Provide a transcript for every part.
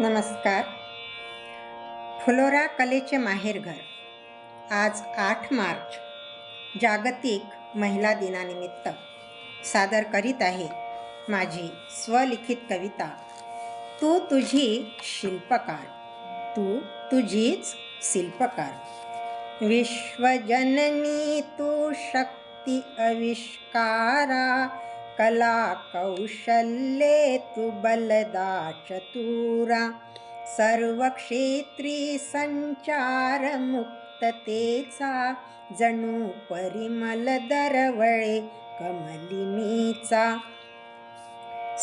नमस्कार. फुलोरा कलेचे माहेरघर आज आठ मार्च जागतिक महिला दिनानिमित्त सादर करीत आहे माझी स्वलिखित कविता तू तुझी शिल्पकार तू तुझीच शिल्पकार. विश्वजननी तू शक्ती आविष्कारा कला कौशल्ये तु बलदा चतुरा सर्व क्षेत्री जणू परिमल दरवळे कमलिनीचा।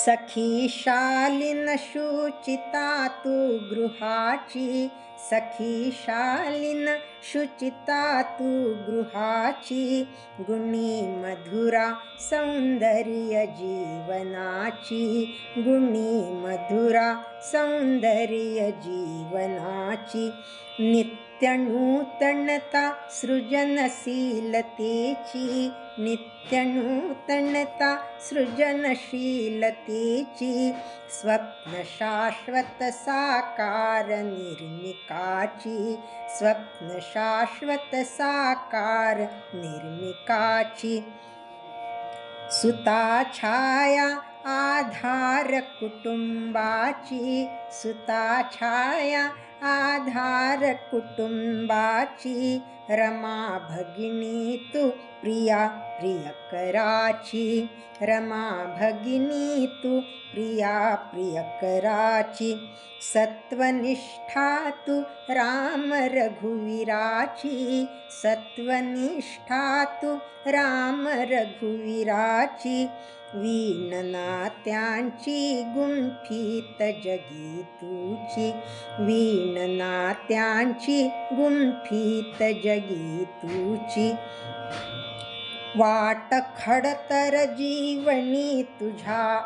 सखी शालीन शुचिता तू गृहाची। सखी शालीन शुचिता तू गृहाची। गुणी मधुरा सौंदर्य जीवनाची। गुणी मधुरा सौंदर्य जीवनाची। नित्यनूतनता सृजनशीलतेची नित्यनूतनता सृजनशीलताी स्वप्नशाश्वतसाकार निर्मिकाची स्वप्नशाश्वतसाकार निर्मिकाची सुताछाया आधारकुटुम्बाची सुताछाया आधार कुटुंबाची रमा भगिनी तू प्रिया प्रियकराची. रमा भगिनी तू प्रिया प्रियकराची. सत्वनिष्ठा तू राम रघुवीराची. सत्वनिष्ठा तू राम रघुवीराची. वीणनात्यांची गुंफीत जगी तुची वीणनात्यांची गुंफीत जगी तुची वाट खडतर जीवनी तुझ्या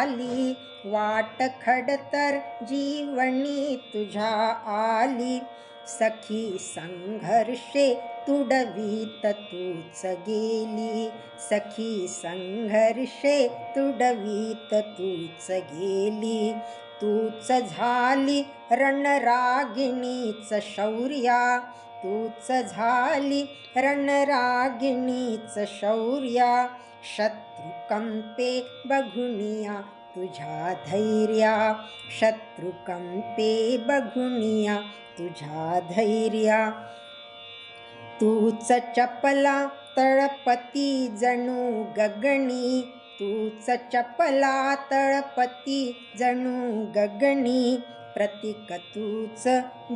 आली. वाट खडतर जीवनी तुझ्या आली. सखी संघर्षे तुडवीत तूच गेली. सखी संघर्षे तुडवीत तूच गेली. तूच झाली रणरागिणीच शौर्या. तूच झाली रणरागिणीच शौर्या. शत्रुकंपे बघुनिया तुझ्या धैर्या. शत्रुकंपे बघुनिया तुझ्या धैर्या. तूच चपला तळपती जणू गगणी तूच चपला तळपती जणू गगणी प्रतीक तूच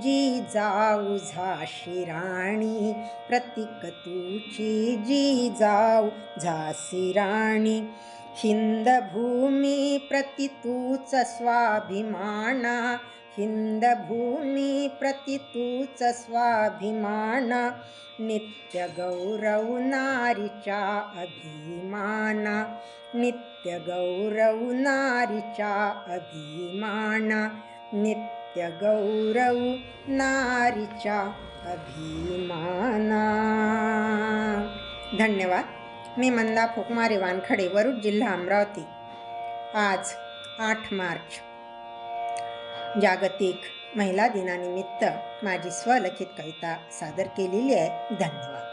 जी जाऊ झाशी राणी प्रतीक तूची जी जाऊ झाशी राणी. हिंदभूमी प्रति तूच स्वाभिमाना हिंद प्रति तु च स्वाभिमाना नित्य गौरव नारीचा अभिमाना नित्य गौरव नारीचा अभिमाना नित्य गौरव नारीचा अभिमाना. धन्यवाद. मी मंदा फुकमारे वानखडे वरुड जिल्हा अमरावती. आज आठ मार्च. जागतिक महिला दिनानिमित्त माझी स्वलिखित कविता सादर केलेली आहे. धन्यवाद.